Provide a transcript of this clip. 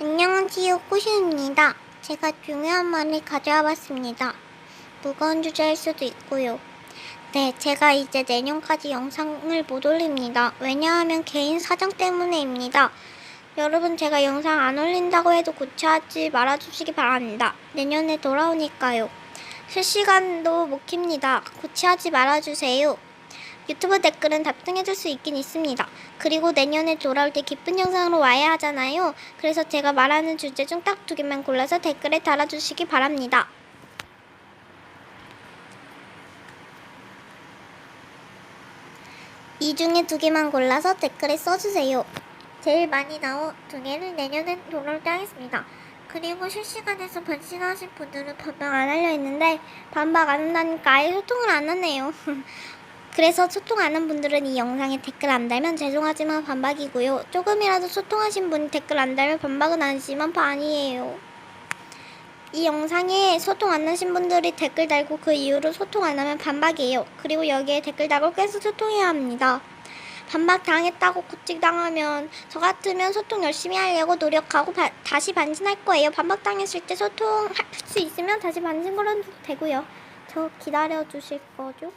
안녕하세요, 꼬시입니다. 제가 중요한 말을 가져와 봤습니다. 무거운 주제일 수도 있고요. 네, 제가 이제 내년까지 영상을 못 올립니다. 왜냐하면 개인 사정 때문에입니다. 여러분, 제가 영상 안 올린다고 해도 고치하지 말아주시기 바랍니다. 내년에 돌아오니까요. 실시간도 못 킵니다. 고치하지 말아주세요. 유튜브 댓글은 답장해줄 수 있긴 있습니다. 그리고 내년에 돌아올 때 기쁜 영상으로 와야 하잖아요. 그래서 제가 말하는 주제 중 딱 두 개만 골라서 댓글에 달아주시기 바랍니다. 이 중에 두 개만 골라서 댓글에 써주세요. 제일 많이 나온 두 개는 내년엔 돌아올 때 하겠습니다. 그리고 실시간에서 반신하신 분들은 반박 안 하려 했는데 반박 안 한다니까 아예 소통을 안 하네요. 그래서 소통 안 한 분들은 이 영상에 댓글 안 달면 죄송하지만 반박이고요. 조금이라도 소통하신 분이 댓글 안 달면 반박은 아니지만 반이에요. 이 영상에 소통 안 하신 분들이 댓글 달고 그 이후로 소통 안 하면 반박이에요. 그리고 여기에 댓글 달고 계속 소통해야 합니다. 반박 당했다고 고찍 당하면 저 같으면 소통 열심히 하려고 노력하고 바- 다시 반신할 거예요. 반박 당했을 때 소통할 수 있으면 다시 반신 걸어도 되고요. 저 기다려 주실 거죠?